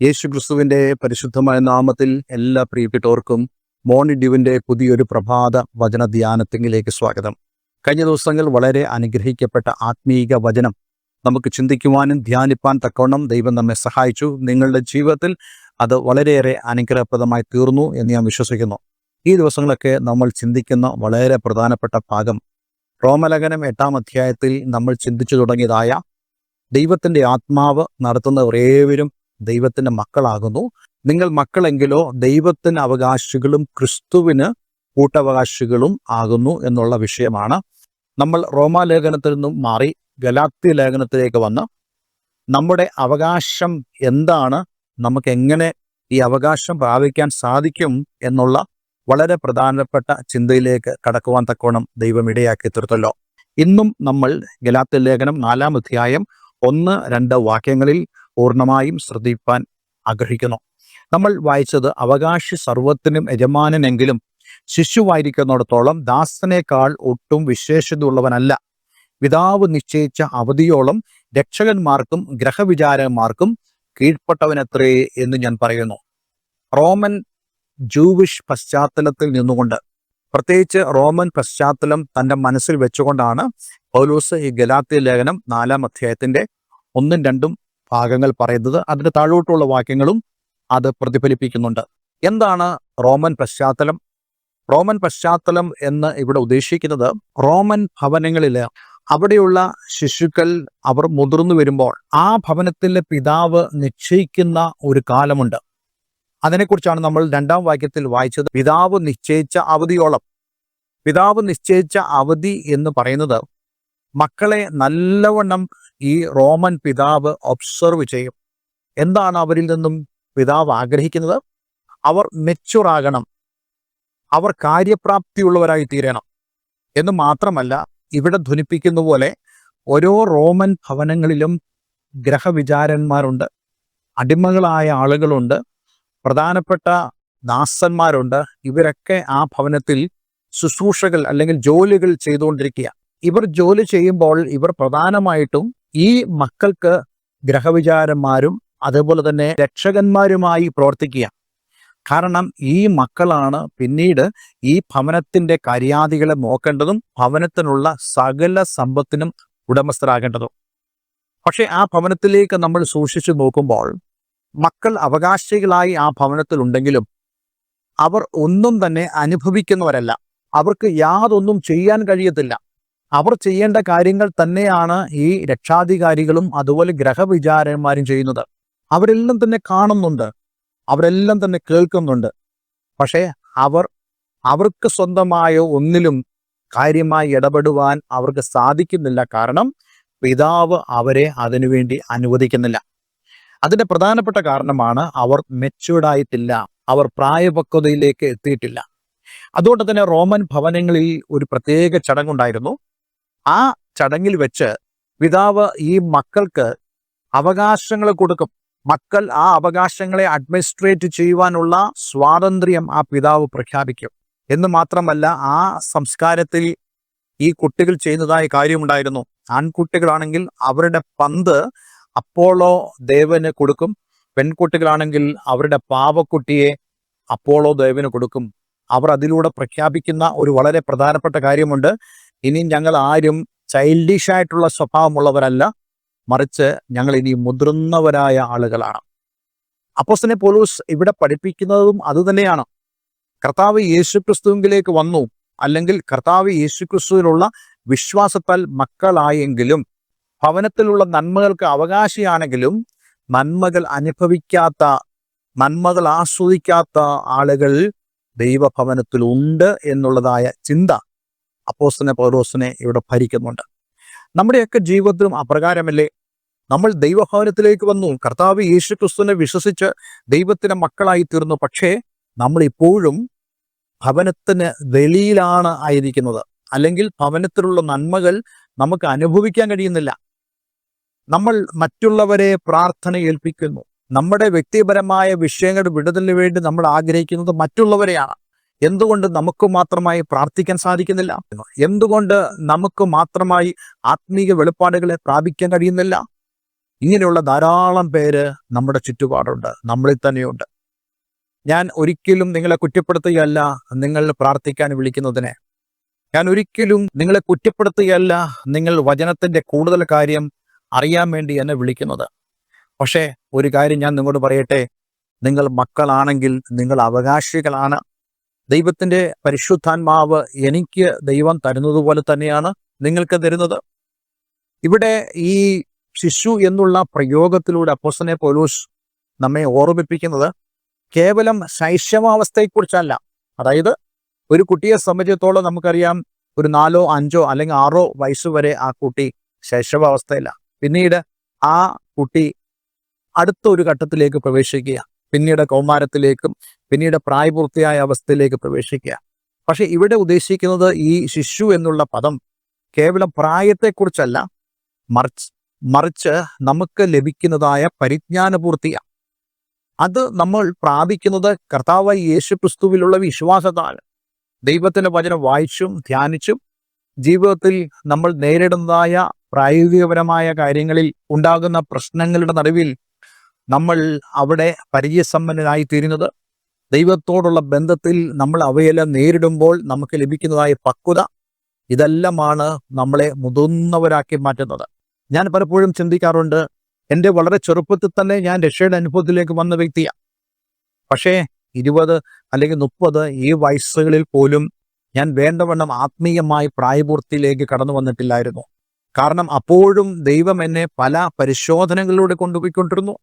യേശു ക്രിസ്തുവിന്റെ പരിശുദ്ധമായ നാമത്തിൽ എല്ലാ പ്രിയപ്പെട്ടവർക്കും മോണിഡ്യുവിന്റെ പുതിയൊരു പ്രഭാത വചന ധ്യാനത്തിലേക്ക് സ്വാഗതം. കഴിഞ്ഞ ദിവസങ്ങൾ വളരെ അനുഗ്രഹിക്കപ്പെട്ട ആത്മീക വചനം നമുക്ക് ചിന്തിക്കുവാനും ധ്യാനിപ്പാൻ തക്കവണ്ണം ദൈവം നമ്മെ സഹായിച്ചു. നിങ്ങളുടെ ജീവിതത്തിൽ അത് വളരെയേറെ അനുഗ്രഹപ്രദമായി തീർന്നു എന്ന് ഞാൻ വിശ്വസിക്കുന്നു. ഈ ദിവസങ്ങളൊക്കെ നമ്മൾ ചിന്തിക്കുന്ന വളരെ പ്രധാനപ്പെട്ട ഭാഗം. റോമലകനം എട്ടാം അധ്യായത്തിൽ നമ്മൾ ചിന്തിച്ചു തുടങ്ങിയതായ ദൈവത്തിന്റെ ആത്മാവ് നടത്തുന്നവർ ഏവരും ദൈവത്തിന്റെ മക്കളാകുന്നു. നിങ്ങൾ മക്കളെങ്കിലോ ദൈവത്തിന് അവകാശികളും ക്രിസ്തുവിന് കൂട്ടവകാശികളും ആകുന്നു എന്നുള്ള വിഷയമാണ്. നമ്മൾ റോമാലേഖനത്തിൽ നിന്നും മാറി ഗലാത്തി ലേഖനത്തിലേക്ക് വന്ന് നമ്മുടെ അവകാശം എന്താണ് നമുക്ക് എങ്ങനെ ഈ അവകാശം പ്രാപിക്കാൻ സാധിക്കും എന്നുള്ള വളരെ പ്രധാനപ്പെട്ട ചിന്തയിലേക്ക് കടക്കുവാൻ തക്കോണം ദൈവം ഇടയാക്കി തീർത്തല്ലോ. ഇന്നും നമ്മൾ ഗലാത്തി ലേഖനം നാലാം അധ്യായം ഒന്ന് രണ്ട് വാക്യങ്ങളിൽ പൂർണമായും ശ്രദ്ധിപ്പാൻ ആഗ്രഹിക്കുന്നു. നമ്മൾ വായിച്ചത് അവകാശി സർവത്തിനും യജമാനനെങ്കിലും ശിശുവായിരിക്കുന്നിടത്തോളം ദാസനേക്കാൾ ഒട്ടും വിശേഷതയുള്ളവനല്ല. പിതാവ് നിശ്ചയിച്ച അവധിയോളം രക്ഷകന്മാർക്കും ഗ്രഹവിചാരന്മാർക്കും കീഴ്പ്പെട്ടവനത്രേ എന്ന് ഞാൻ പറയുന്നു. റോമൻ ജൂവിഷ് പശ്ചാത്തലത്തിൽ നിന്നുകൊണ്ട് പ്രത്യേകിച്ച് റോമൻ പശ്ചാത്തലം തന്റെ മനസ്സിൽ വെച്ചുകൊണ്ടാണ് പൗലൂസ് ഈ ഗലാത്തി ലേഖനം നാലാം അധ്യായത്തിന്റെ ഒന്നും രണ്ടും ഭാഗങ്ങൾ പറയുന്നത് അതിന്റെ താഴോട്ടുള്ള വാക്യങ്ങളും അത് പ്രതിഫലിപ്പിക്കുന്നുണ്ട്. എന്താണ് റോമൻ പശ്ചാത്തലം? റോമൻ പശ്ചാത്തലം എന്ന് ഇവിടെ ഉദ്ദേശിക്കുന്നത് റോമൻ ഭവനങ്ങളിൽ അവിടെയുള്ള ശിശുക്കൾ അവർ മുതിർന്നു വരുമ്പോൾ ആ ഭവനത്തിലെ പിതാവ് നിശ്ചയിക്കുന്ന ഒരു കാലമുണ്ട്. അതിനെക്കുറിച്ചാണ് നമ്മൾ രണ്ടാം വാക്യത്തിൽ വായിച്ചത്. പിതാവ് നിശ്ചയിച്ച അവധിയോളം. പിതാവ് നിശ്ചയിച്ച അവധി എന്ന് പറയുന്നത് മക്കളെ നല്ലവണ്ണം ഈ റോമൻ പിതാവ് ഒബ്സർവ് ചെയ്യും. എന്താണ് അവരിൽ നിന്നും പിതാവ് ആഗ്രഹിക്കുന്നത്? അവർ മെച്ചുറാകണം അവർ കാര്യപ്രാപ്തിയുള്ളവരായി തീരണം. എന്ന് മാത്രമല്ല ഇവിടെ ധ്വനിപ്പിക്കുന്ന പോലെ ഓരോ റോമൻ ഭവനങ്ങളിലും ഗ്രഹവിചാരന്മാരുണ്ട്. അടിമകളായ ആളുകളുണ്ട്. പ്രധാനപ്പെട്ട ദാസന്മാരുണ്ട്. ഇവരൊക്കെ ആ ഭവനത്തിൽ ശുശ്രൂഷകൾ അല്ലെങ്കിൽ ജോലികൾ ചെയ്തുകൊണ്ടിരിക്കുക ഇവർ ജോലി ചെയ്യുമ്പോൾ ഇവർ പ്രധാനമായിട്ടും ഈ മക്കൾക്ക് ഗ്രഹവിചാരന്മാരും അതുപോലെ തന്നെ രക്ഷകന്മാരുമായി പ്രവർത്തിക്കുക. കാരണം ഈ മക്കളാണ് പിന്നീട് ഈ ഭവനത്തിന്റെ കര്യാദികളെ നോക്കേണ്ടതും ഭവനത്തിനുള്ള സകല സമ്പത്തിനും ഉടമസ്ഥരാകേണ്ടതും. പക്ഷെ ആ ഭവനത്തിലേക്ക് നമ്മൾ സൂക്ഷിച്ചു നോക്കുമ്പോൾ മക്കൾ അവകാശികളായി ആ ഭവനത്തിൽ ഉണ്ടെങ്കിലും അവർ ഒന്നും തന്നെ അനുഭവിക്കുന്നവരല്ല. അവർക്ക് യാതൊന്നും ചെയ്യാൻ കഴിയത്തില്ല. അവർ ചെയ്യേണ്ട കാര്യങ്ങൾ തന്നെയാണ് ഈ രക്ഷാധികാരികളും അതുപോലെ ഗ്രഹവിചാരന്മാരും ചെയ്യുന്നത്. അവരെല്ലാം തന്നെ കാണുന്നുണ്ട്. അവരെല്ലാം തന്നെ കേൾക്കുന്നുണ്ട്. പക്ഷേ അവർ അവർക്ക് സ്വന്തമായ ഒന്നിലും കാര്യമായി ഇടപെടുവാൻ അവർക്ക് സാധിക്കുന്നില്ല. കാരണം പിതാവ് അവരെ അതിനുവേണ്ടി അനുവദിക്കുന്നില്ല. അതിന്റെ പ്രധാനപ്പെട്ട കാരണമാണ് അവർ മെച്ചൂർഡായിട്ടില്ല അവർ പ്രായപക്വതയിലേക്ക് എത്തിയിട്ടില്ല. അതുകൊണ്ട് തന്നെ റോമൻ ഭവനങ്ങളിൽ ഒരു പ്രത്യേക ചടങ്ങുണ്ടായിരുന്നു. ആ ചടങ്ങിൽ വെച്ച് പിതാവ് ഈ മക്കൾക്ക് അവകാശങ്ങൾ കൊടുക്കും. മക്കൾ ആ അവകാശങ്ങളെ അഡ്മിനിസ്ട്രേറ്റ് ചെയ്യുവാനുള്ള സ്വാതന്ത്ര്യം ആ പിതാവ് പ്രഖ്യാപിക്കും. എന്ന് മാത്രമല്ല ആ സംസ്കാരത്തിൽ ഈ കുട്ടികൾ ചെയ്യുന്നതായ കാര്യമുണ്ടായിരുന്നു. ആൺകുട്ടികളാണെങ്കിൽ അവരുടെ പന്ത് അപ്പോളോ ദേവന് കൊടുക്കും. പെൺകുട്ടികളാണെങ്കിൽ അവരുടെ പാവക്കുട്ടിയെ അപ്പോളോ ദേവന് കൊടുക്കും. അവർ അതിലൂടെ പ്രഖ്യാപിക്കുന്ന ഒരു വളരെ പ്രധാനപ്പെട്ട കാര്യമുണ്ട്. ഇനി ഞങ്ങൾ ആരും ചൈൽഡിഷ് ആയിട്ടുള്ള സ്വഭാവമുള്ളവരല്ല. മറിച്ച് ഞങ്ങൾ ഇനി മുതിർന്നവരായ ആളുകളാണ്. അപ്പോസ്തനെ പോലൂസ് ഇവിടെ പഠിപ്പിക്കുന്നതും അതുതന്നെയാണ്. കർത്താവ് യേശുക്രിസ്തുവിലേക്ക് വന്നു. അല്ലെങ്കിൽ കർത്താവ് യേശുക്രിസ്തുവിലുള്ള വിശ്വാസത്താൽ മക്കളായെങ്കിലും ഭവനത്തിലുള്ള നന്മകൾക്ക് അവകാശിയാണെങ്കിലും നന്മകൾ അനുഭവിക്കാത്ത നന്മകൾ ആസ്വദിക്കാത്ത ആളുകൾ ദൈവഭവനത്തിലുണ്ട് എന്നുള്ളതായ ചിന്ത അപ്പോസ്തനെ പൗലോസിനെ ഇവിടെ ഭരിക്കുന്നുണ്ട്. നമ്മുടെയൊക്കെ ജീവിതത്തിലും അപ്രകാരമല്ലേ? നമ്മൾ ദൈവഭവനത്തിലേക്ക് വന്നു. കർത്താവ് യേശു ക്രിസ്തുവിനെ വിശ്വസിച്ച് ദൈവത്തിന്റെ മക്കളായി തീർന്നു. പക്ഷേ നമ്മൾ ഇപ്പോഴും ഭവനത്തിന് വെളിയിലാണ് ആയിരിക്കുന്നത്. അല്ലെങ്കിൽ ഭവനത്തിലുള്ള നന്മകൾ നമുക്ക് അനുഭവിക്കാൻ കഴിയുന്നില്ല. നമ്മൾ മറ്റുള്ളവരെ പ്രാർത്ഥന ഏൽപ്പിക്കുന്നു. നമ്മുടെ വ്യക്തിപരമായ വിഷയങ്ങളുടെ വിടുതലിന് വേണ്ടി നമ്മൾ ആഗ്രഹിക്കുന്നത് മറ്റുള്ളവരെയാണ്. എന്തുകൊണ്ട് നമുക്ക് മാത്രമായി പ്രാർത്ഥിക്കാൻ സാധിക്കുന്നില്ല? എന്തുകൊണ്ട് നമുക്ക് മാത്രമായി ആത്മീക വെളിപ്പാടുകളെ പ്രാപിക്കാൻ കഴിയുന്നില്ല? ഇങ്ങനെയുള്ള ധാരാളം പേര് നമ്മുടെ ചുറ്റുപാടുണ്ട് നമ്മളിൽ തന്നെയുണ്ട്. ഞാൻ ഒരിക്കലും നിങ്ങളെ കുറ്റപ്പെടുത്തുകയല്ല നിങ്ങൾ പ്രാർത്ഥിക്കാൻ വിളിക്കുന്നതിനെ. ഞാൻ ഒരിക്കലും നിങ്ങളെ കുറ്റപ്പെടുത്തുകയല്ല നിങ്ങൾ വചനത്തിന്റെ കൂടുതൽ കാര്യം അറിയാൻ വേണ്ടി എന്നെ വിളിക്കുന്നത്. പക്ഷേ ഒരു കാര്യം ഞാൻ നിങ്ങളോട് പറയട്ടെ നിങ്ങൾ മക്കളാണെങ്കിൽ നിങ്ങൾ അവകാശികളാണ്. ദൈവത്തിന്റെ പരിശുദ്ധാത്മാവ് എനിക്ക് ദൈവം തരുന്നത് പോലെ തന്നെയാണ് നിങ്ങൾക്ക് തരുന്നത്. ഇവിടെ ഈ ശിശു എന്നുള്ള പ്രയോഗത്തിലൂടെ അപ്പോസനെ പോലൂസ് നമ്മെ ഓർമ്മിപ്പിക്കുന്നത് കേവലം ശൈശവാവസ്ഥയെക്കുറിച്ചല്ല. അതായത് ഒരു കുട്ടിയെ സംബന്ധിച്ചിടത്തോളം നമുക്കറിയാം ഒരു നാലോ അഞ്ചോ അല്ലെങ്കിൽ ആറോ വയസ്സ് വരെ ആ കുട്ടി ശൈശവാവസ്ഥയില്ല പിന്നീട് ആ കുട്ടി അടുത്ത ഒരു ഘട്ടത്തിലേക്ക് പ്രവേശിക്കുക പിന്നീട് കൗമാരത്തിലേക്കും പിന്നീട് പ്രായപൂർത്തിയായ അവസ്ഥയിലേക്ക് പ്രവേശിക്കുക. പക്ഷെ ഇവിടെ ഉദ്ദേശിക്കുന്നത് ഈ ശിശു എന്നുള്ള പദം കേവലം പ്രായത്തെക്കുറിച്ചല്ല. മറിച്ച് മറിച്ച് നമുക്ക് ലഭിക്കുന്നതായ പരിജ്ഞാനപൂർത്തിയാണ് അത് നമ്മൾ പ്രാപിക്കുന്നത് കർത്താവായി യേശു ക്രിസ്തുവിലുള്ള വിശ്വാസത്താൽ. ദൈവത്തിന്റെ വചനം വായിച്ചും ധ്യാനിച്ചും ജീവിതത്തിൽ നമ്മൾ നേരിടുന്നതായ പ്രായോഗികപരമായ കാര്യങ്ങളിൽ ഉണ്ടാകുന്ന പ്രശ്നങ്ങളുടെ നടുവിൽ നമ്മൾ അവിടെ പരിചയസമ്പന്നനായി തീരുന്നത് ദൈവത്തോടുള്ള ബന്ധത്തിൽ നമ്മൾ അവയെല്ലാം നേരിടുമ്പോൾ നമുക്ക് ലഭിക്കുന്നതായ പക്വത ഇതെല്ലാമാണ് നമ്മളെ മുതിർന്നവരാക്കി മാറ്റുന്നത്. ഞാൻ പലപ്പോഴും ചിന്തിക്കാറുണ്ട് എന്റെ വളരെ ചെറുപ്പത്തിൽ തന്നെ ഞാൻ രക്ഷയുടെ അനുഭവത്തിലേക്ക് വന്ന വ്യക്തിയാണ് പക്ഷേ ഇരുപത് അല്ലെങ്കിൽ മുപ്പത് ഈ വയസ്സുകളിൽ പോലും ഞാൻ വേണ്ടവണ്ണം ആത്മീയമായി പ്രായപൂർത്തിയിലേക്ക് കടന്നു വന്നിട്ടില്ലായിരുന്നു. കാരണം അപ്പോഴും ദൈവം എന്നെ പല പരിശോധനകളിലൂടെ കൊണ്ടുപോയിക്കൊണ്ടിരുന്നു.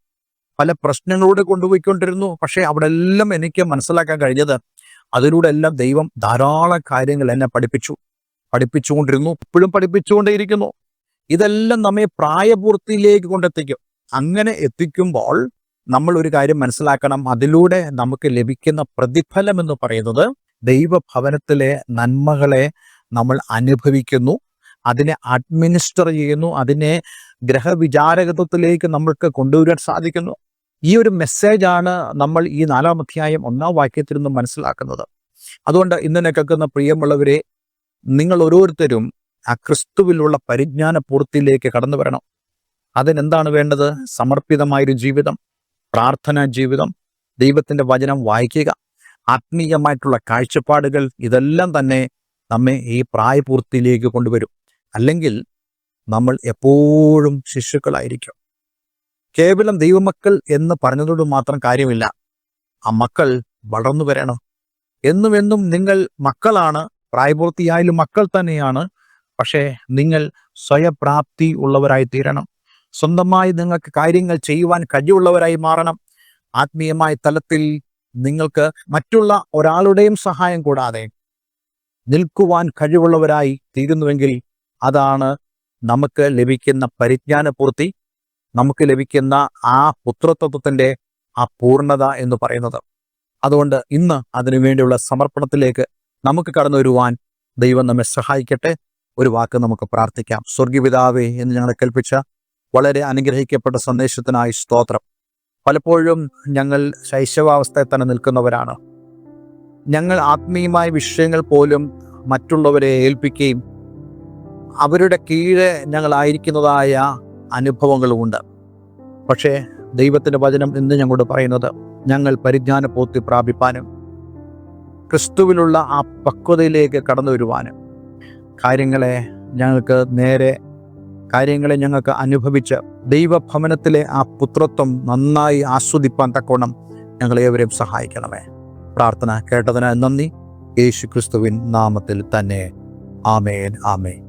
പല പ്രശ്നങ്ങളൂടെ കൊണ്ടുപോയിക്കൊണ്ടിരുന്നു. പക്ഷേ അവിടെ എല്ലാം എനിക്ക് മനസ്സിലാക്കാൻ കഴിഞ്ഞത് അതിലൂടെ എല്ലാം ദൈവം ധാരാളം കാര്യങ്ങൾ എന്നെ പഠിപ്പിച്ചു. പഠിപ്പിച്ചുകൊണ്ടിരുന്നു. ഇപ്പോഴും പഠിപ്പിച്ചുകൊണ്ടേയിരിക്കുന്നു. ഇതെല്ലാം നമ്മെ പ്രായപൂർത്തിയിലേക്ക് കൊണ്ടെത്തിക്കും. അങ്ങനെ എത്തിക്കുമ്പോൾ നമ്മൾ ഒരു കാര്യം മനസ്സിലാക്കണം. അതിലൂടെ നമുക്ക് ലഭിക്കുന്ന പ്രതിഫലം എന്ന് പറയുന്നത് ദൈവഭവനത്തിലെ നന്മകളെ നമ്മൾ അനുഭവിക്കുന്നു. അതിനെ അഡ്മിനിസ്റ്റർ ചെയ്യുന്നു. അതിനെ ഗ്രഹവിചാരകത്വത്തിലേക്ക് നമ്മൾക്ക് കൊണ്ടുവരാൻ സാധിക്കുന്നു. ഈ ഒരു മെസ്സേജാണ് നമ്മൾ ഈ നാലാം അധ്യായം ഒന്നാം വാക്യത്തിൽ നിന്നും മനസ്സിലാക്കുന്നത്. അതുകൊണ്ട് ഇന്നെ കേൾക്കുന്ന പ്രിയമുള്ളവരെ നിങ്ങൾ ഓരോരുത്തരും ആ ക്രിസ്തുവിലുള്ള പരിജ്ഞാന പൂർത്തിയിലേക്ക് കടന്നു വരണം. അതിനെന്താണ് വേണ്ടത്? സമർപ്പിതമായൊരു ജീവിതം പ്രാർത്ഥനാ ജീവിതം ദൈവത്തിന്റെ വചനം വായിക്കുക. ആത്മീയമായിട്ടുള്ള കാഴ്ചപ്പാടുകൾ ഇതെല്ലാം തന്നെ നമ്മെ ഈ പ്രായപൂർത്തിയിലേക്ക് കൊണ്ടുവരും. അല്ലെങ്കിൽ നമ്മൾ എപ്പോഴും ശിശുക്കളായിരിക്കും. കേവലം ദൈവമക്കൾ എന്ന് പറഞ്ഞതോട് മാത്രം കാര്യമില്ല. ആ മക്കൾ വളർന്നു വരണം. എന്നും എന്നും നിങ്ങൾ മക്കളാണ്. പ്രായപൂർത്തിയായാലും മക്കൾ തന്നെയാണ്. പക്ഷേ നിങ്ങൾ സ്വയപ്രാപ്തി ഉള്ളവരായി തീരണം സ്വന്തമായി നിങ്ങൾക്ക് കാര്യങ്ങൾ ചെയ്യുവാൻ കഴിവുള്ളവരായി മാറണം. ആത്മീയമായ തലത്തിൽ നിങ്ങൾക്ക് മറ്റുള്ള ഒരാളുടെയും സഹായം കൂടാതെ നിൽക്കുവാൻ കഴിവുള്ളവരായി തീരുന്നുവെങ്കിൽ അതാണ് നമുക്ക് ലഭിക്കുന്ന പരിജ്ഞാനപൂർത്തി നമുക്ക് ലഭിക്കുന്ന ആ പുത്രത്വത്തിന്റെ ആ പൂർണത എന്ന് പറയുന്നത്. അതുകൊണ്ട് ഇന്ന് അതിനു വേണ്ടിയുള്ള സമർപ്പണത്തിലേക്ക് നമുക്ക് കടന്നു വരുവാൻ ദൈവം നമ്മെ സഹായിക്കട്ടെ. ഒരു വാക്ക് നമുക്ക് പ്രാർത്ഥിക്കാം. സ്വർഗീപിതാവേ എന്ന് ഞങ്ങളെ കൽപ്പിച്ച വളരെ അനുഗ്രഹിക്കപ്പെട്ട സന്ദേശത്തിനായി സ്തോത്രം. പലപ്പോഴും ഞങ്ങൾ ശൈശവാവസ്ഥയിൽ തന്നെ നിൽക്കുന്നവരാണ്. ഞങ്ങൾ ആത്മീയമായ വിഷയങ്ങൾ പോലും മറ്റുള്ളവരെ ഏൽപ്പിക്കുകയും അവരുടെ കീഴെ ഞങ്ങളായിരിക്കുന്നതായ അനുഭവങ്ങളുമുണ്ട്. പക്ഷേ ദൈവത്തിന്റെ വചനം ഇന്ന് ഞങ്ങളോട് പറയുന്നത് ഞങ്ങൾ പരിജ്ഞാന പൂർത്തി പ്രാപിപ്പാനും ക്രിസ്തുവിലുള്ള ആ പക്വതയിലേക്ക് കടന്നു വരുവാനും. കാര്യങ്ങളെ ഞങ്ങൾക്ക് നേരെ കാര്യങ്ങളെ ഞങ്ങൾക്ക് അനുഭവിച്ച് ദൈവഭവനത്തിലെ ആ പുത്രത്വം നന്നായി ആസ്വദിപ്പാൻ തക്കോണം ഞങ്ങളേവരെയും സഹായിക്കണമേ. പ്രാർത്ഥന കേട്ടതിന് നന്ദി. യേശു ക്രിസ്തുവിൻ നാമത്തിൽ തന്നെ. ആമേൻ ആമേൻ.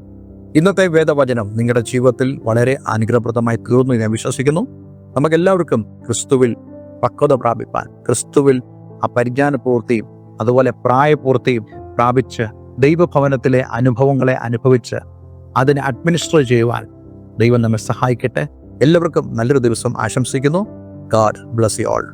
ഇന്നത്തെ വേദവചനം നിങ്ങളുടെ ജീവിതത്തിൽ വളരെ അനുഗ്രഹപ്രദമായി തീർന്നു ഞാൻ വിശ്വസിക്കുന്നു. നമുക്കെല്ലാവർക്കും ക്രിസ്തുവിൽ പക്വത പ്രാപിപ്പാൻ ക്രിസ്തുവിൽ ആ പരിജ്ഞാനപൂർത്തിയും അതുപോലെ പ്രായപൂർത്തിയും പ്രാപിച്ച് ദൈവഭവനത്തിലെ അനുഭവങ്ങളെ അനുഭവിച്ച് അതിനെ അഡ്മിനിസ്റ്റർ ചെയ്യുവാൻ ദൈവം നമ്മെ സഹായിക്കട്ടെ. എല്ലാവർക്കും നല്ലൊരു ദിവസം ആശംസിക്കുന്നു. God bless you all